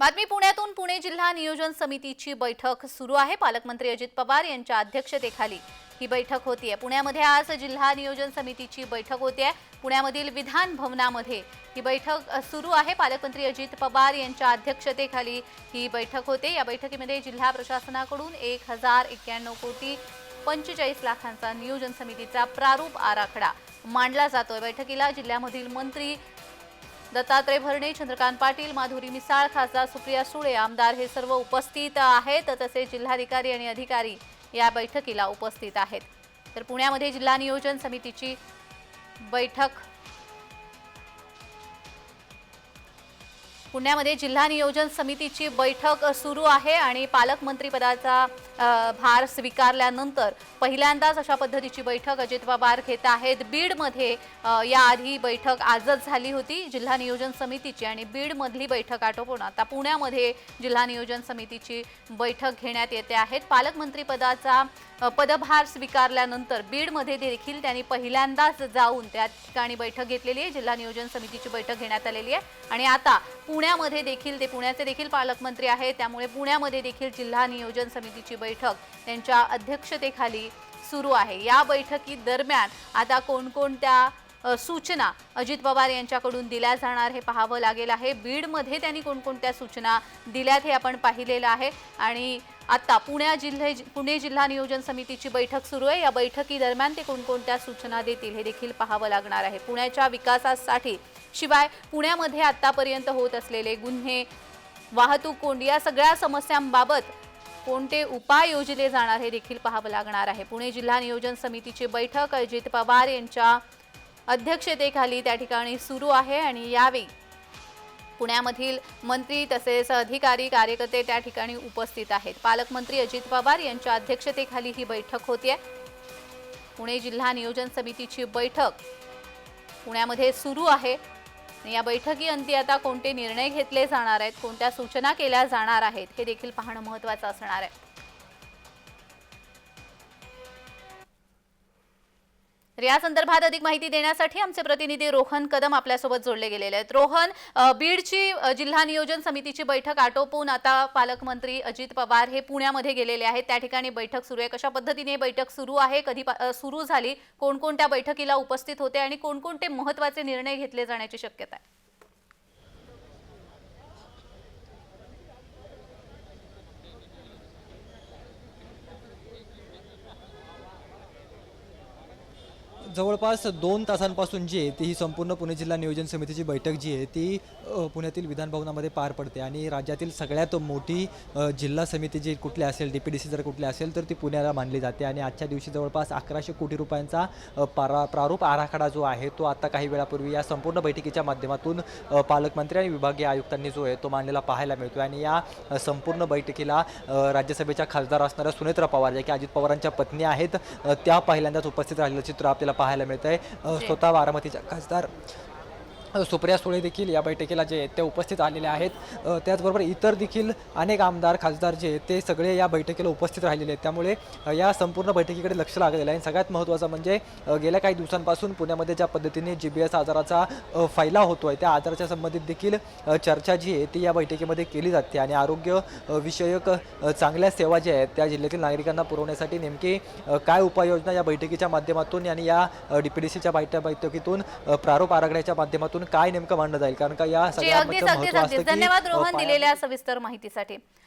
बातमी पुण्यातून पुणे जिल्हा नियोजन समितीची बैठक सुरू आहे. पालकमंत्री अजित पवार यांच्या अध्यक्षतेखाली ही बैठक होतीये. पुण्यामध्ये आज जिल्हा नियोजन समितीची बैठक होतीये. पुण्यामधील विधान भवनामध्ये ही बैठक सुरू आहे. पालकमंत्री अजित पवार यांच्या अध्यक्षतेखाली ही बैठक होते. या बैठकीमध्ये जिल्हा प्रशासनाकडून एक हजार एक्क्याण्णव कोटी पंचेचाळीस लाखांचा नियोजन समितीचा प्रारूप आराखडा मांडला जातोय. बैठकीला जिल्ह्यामधील मंत्री दत्तात्रय भरणे चंद्रकांत पाटील माधुरी मिसाळ खासदार सुप्रिया सुळे आमदार हे सर्व उपस्थित आहेत. तसेच जिल्हाधिकारी आणि अधिकारी या बैठकीला उपस्थित आहेत. तर पुण्यामध्ये जिल्हा नियोजन समितीची बैठक पुण्यामध्ये जिल्हा नियोजन समितीची बैठक सुरू आहे आणि पालकमंत्रीपदाचा भार स्वीकारल्यानंतर पहिल्यांदाच अशा पद्धतीची बैठक अजित पवार घेत आहेत. बीडमध्ये याआधी बैठक आजच झाली होती जिल्हा नियोजन समितीची आणि बीडमधली बैठक आटोपून आता पुण्यामध्ये जिल्हा नियोजन समितीची बैठक घेण्यात येते आहेत. पालकमंत्रीपदाचा पदभार स्वीकारल्यानंतर बीडमध्ये देखील त्यांनी पहिल्यांदाच जाऊन त्या ठिकाणी बैठक घेतलेली आहे. जिल्हा नियोजन समितीची बैठक घेण्यात आलेली आहे. आणि आता पुण्यामध्ये देखील ते पुण्याचे देखील पालकमंत्री आहेत. त्यामुळे पुण्यामध्ये देखील जिल्हा नियोजन समितीची बैठक त्यांच्या अध्यक्षतेखाली सुरू आहे. या बैठकी दरम्यान आता कोणकोणत्या सूचना अजित पवार यांच्याकडून दिल्या जाणार हे पाहावं लागेल आहे. बीडमध्ये त्यांनी कोणकोणत्या सूचना दिल्यात हे आपण पाहिलेलं आहे. आणि आता पुण्या जिल्हे पुणे जिल्हा नियोजन समितीची बैठक सुरू आहे. या बैठकी दरम्यान ते कोणकोणत्या सूचना देतील हे देखील पाहावं लागणार आहे. पुण्याच्या विकासासाठी शिवाय पुण्यामध्ये आतापर्यंत होत असलेले गुन्हे वाहतूक कोंडी या सगळ्या समस्यांबाबत कोणते उपाय योजले जाणार हे देखील पाहावं लागणार आहे. पुणे जिल्हा नियोजन समितीची बैठक अजित पवार यांच्या अध्यक्षतेखाली त्या ठिकाणी सुरू आहे आणि यावेळी पुण्यामधील मंत्री तसेच अधिकारी कार्यकर्ते त्या ठिकाणी उपस्थित आहेत. पालकमंत्री अजित पवार यांच्या अध्यक्षतेखाली ही बैठक होतीये. पुणे जिल्हा नियोजन समितीची बैठक पुण्यामध्ये सुरू आहे. आणि या बैठकीअंती आता कोणते निर्णय घेतले जाणार आहेत कोणत्या सूचना केल्या जाणार आहेत हे देखील पाहणं महत्त्वाचं असणार आहे. तर या संदर्भात अधिक माहिती देण्यासाठी आमचे प्रतिनिधी रोहन कदम आपल्यासोबत जोडले गेलेले आहेत. रोहन बीडची जिल्हा नियोजन समितीची बैठक आटोपून आता पालकमंत्री अजित पवार हे पुण्यामध्ये गेलेले आहेत. त्या ठिकाणी बैठक सुरू आहे. कशा पद्धतीने बैठक सुरू आहे? कधी सुरू झाली? कोणकोणत्या बैठकीला उपस्थित होते? आणि कोणकोणते महत्त्वाचे निर्णय घेतले जाण्याची शक्यता आहे? जवळपास दोन तासांपासून जी आहे ती ही संपूर्ण पुणे जिल्हा नियोजन समितीची बैठक जी आहे ती पुण्यातील विधानभवनामध्ये पार पडते. आणि राज्यातील सगळ्यात मोठी जिल्हा समिती जी कुठली असेल डी पी डी सी जर कुठली असेल तर ती पुण्याला मानली जाते. आणि आजच्या दिवशी जवळपास अकराशे कोटी रुपयांचा पारा प्रारूप आराखडा जो आहे तो आता काही वेळापूर्वी या संपूर्ण बैठकीच्या माध्यमातून पालकमंत्री आणि विभागीय आयुक्तांनी जो आहे तो मांडलेला पाहायला मिळतो आणि या संपूर्ण बैठकीला राज्यसभेच्या खासदार असणाऱ्या सुनेत्रा पवार ज्या की अजित पवारांच्या पत्नी आहेत त्या पहिल्यांदाच उपस्थित राहिलेलं चित्र आपल्याला पाहायला मिळत आहे स्वतः बारामतीच्या खासदार सुप्रिया सुळे देखील या बैठकीला जे आहेत ते उपस्थित आलेले आहेत. त्याचबरोबर इतर देखील अनेक आमदार खासदार जे आहेत ते सगळे या बैठकीला उपस्थित राहिलेले आहेत. त्यामुळे या संपूर्ण बैठकीकडे लक्ष लागलेलं आहे. आणि सगळ्यात महत्त्वाचं म्हणजे गेल्या काही दिवसांपासून पुण्यामध्ये ज्या पद्धतीने जी बी एस आजाराचा अ, फैलाव होतो आहे त्या आजाराच्या संबंधित देखील चर्चा जी आहे ती या बैठकीमध्ये केली जाते. आणि आरोग्य विषयक चांगल्या सेवा ज्या आहेत त्या जिल्ह्यातील नागरिकांना पुरवण्यासाठी नेमकी काय उपाययोजना या बैठकीच्या माध्यमातून आणि या डी पी डी सीच्या बैठक बैठकीतून प्रारूप आराखड्याच्या माध्यमातून काय नेमकं मांडलं जाईल? कारण का या सगळ्या धन्यवाद रोहन दिलेल्या सविस्तर माहितीसाठी.